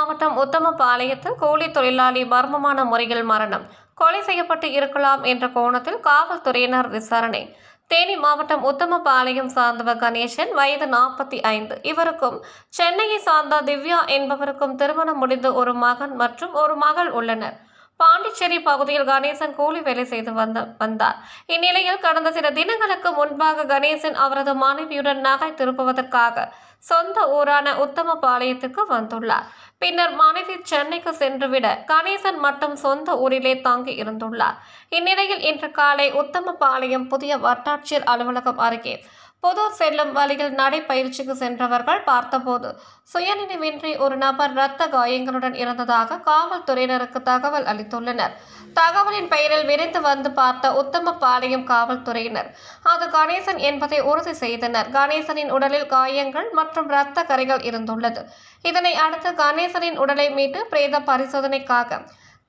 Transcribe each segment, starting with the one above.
மாவட்டம் உத்தமபாளையத்தில் கூலி தொழிலாளி மர்மமான முறையில் மரணம். கொலை செய்யப்பட்டு இருக்கலாம் என்ற கோணத்தில் காவல்துறையினர் விசாரணை. தேனி மாவட்டம் உத்தமபாளையம் சார்ந்தவர் கணேசன் வயது நாற்பத்தி ஐந்து. இவருக்கும் சென்னையை சார்ந்த திவ்யா என்பவருக்கும் திருமணம் முடிந்து ஒரு மகன் மற்றும் ஒரு மகள் உள்ளனர். பாண்டிச்சேரி பகுதியில் கணேசன் கூலி வேலை செய்து வந்த வந்தார். இந்நிலையில் கடந்த சில தினங்களுக்கு முன்பாக கணேசன் அவரது மனைவியுடன் நகை திருப்புவதற்காக சொந்த ஊரான உத்தமபாளையத்துக்கு வந்துள்ளார். பின்னர் மனைவி சென்னைக்கு சென்றுவிட கணேசன் மட்டும் சொந்த ஊரிலே தங்கி இருந்துள்ளார். இந்நிலையில் இன்று காலை உத்தமபாளையம் புதிய வட்டாட்சியர் அலுவலகம் அருகே புதூர் செல்லும் வழியில் நடைப்பயிற்சிக்கு சென்றவர்கள் பார்த்தபோது சுயநினைவின்றி ஒரு நபர் இரத்த காயங்களுடன் இருந்ததாக காவல்துறையினருக்கு தகவல் அளித்துள்ளனர். தகவலின் பெயரில் விரைந்து வந்து பார்த்த உத்தமபாளையம் காவல்துறையினர் அது கணேசன் என்பதை உறுதி செய்தனர். கணேசனின் உடலில் காயங்கள் மற்றும் இரத்த கரைகள் இருந்துள்ளது. இதனை அடுத்து கணேசனின் உடலை மீட்டு பிரேத பரிசோதனைக்காக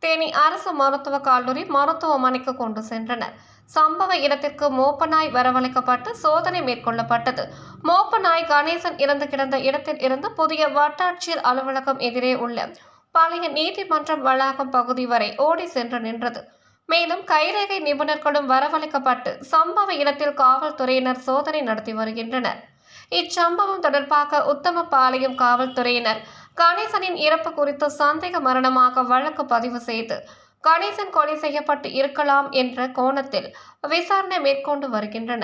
தேனி அரசு மருத்துவக் கல்லூரி மருத்துவமனைக்கு கொண்டு சென்றனர். சம்பவ இடத்திற்கு மோப்பநாய் வரவழைக்கப்பட்டு சோதனை மேற்கொள்ளப்பட்டது. மோப்பநாய் கணேசன் இறந்து கிடந்த இடத்தில் இருந்து புதிய வட்டாட்சியர் அலுவலகம் எதிரே உள்ள பழைய நீதிமன்றம் வளாகம் பகுதி வரை ஓடி சென்று நின்றது. மேலும் கைரேகை நிபுணர்களும் வரவழைக்கப்பட்டு சம்பவ இடத்தில் காவல்துறையினர் சோதனை நடத்தி வருகின்றனர். இச்சம்பவம் தொடர்பாக உத்தமபாளையம் காவல்துறையினர் கணேசனின் இறப்பு குறித்து சந்தேக மரணமாக வழக்கு பதிவு செய்து கணேசன் கொலை செய்யப்பட்டு இருக்கலாம் என்ற கோணத்தில் விசாரணை மேற்கொண்டு வருகின்றனர்.